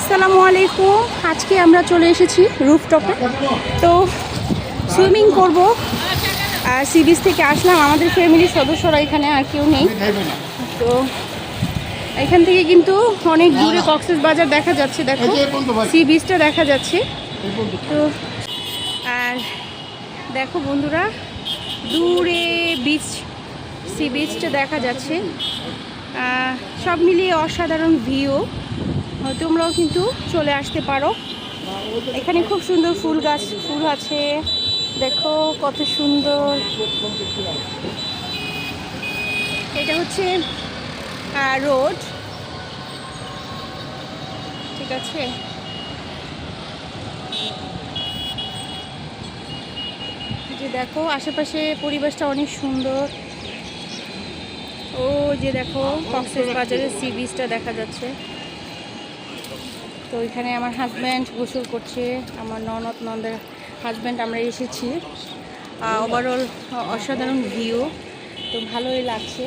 আসসালামু আলাইকুম। আজকে আমরা চলে এসেছি রুফটপে। তো সুইমিং করব। আর সি বিচ থেকে আসলাম। আমাদের ফ্যামিলির সদস্যরা এখানে আর কেউ নেই। তো এখান থেকে কিন্তু অনেক দূরে কক্সেস বাজার দেখা যাচ্ছে দেখো। সি বিচটা দেখা যাচ্ছে। তো আর দেখো বন্ধুরা দূরে বিচ সি বিচটা দেখা যাচ্ছে। সব মিলিয়ে অসাধারণ ভিউ তোমরাও কিন্তু চলে আসতে পারো। এখানে খুব সুন্দর ফুল গাছ, ফুল আছে। দেখো কত সুন্দর। এটা হচ্ছে রোড। ঠিক আছে। যে দেখো, আশেপাশে পরিবেশটা অনেক সুন্দর। ও যে দেখো, কক্সেস বাজারের সি বিচটা দেখা যাচ্ছে। তো এখানে আমার হাজব্যান্ড গোসল করছে, আমার ননদ, নন্দের হাজব্যান্ড আমরা এসেছি। ওভারঅল অসাধারণ ভিউ তো ভালোই লাগছে।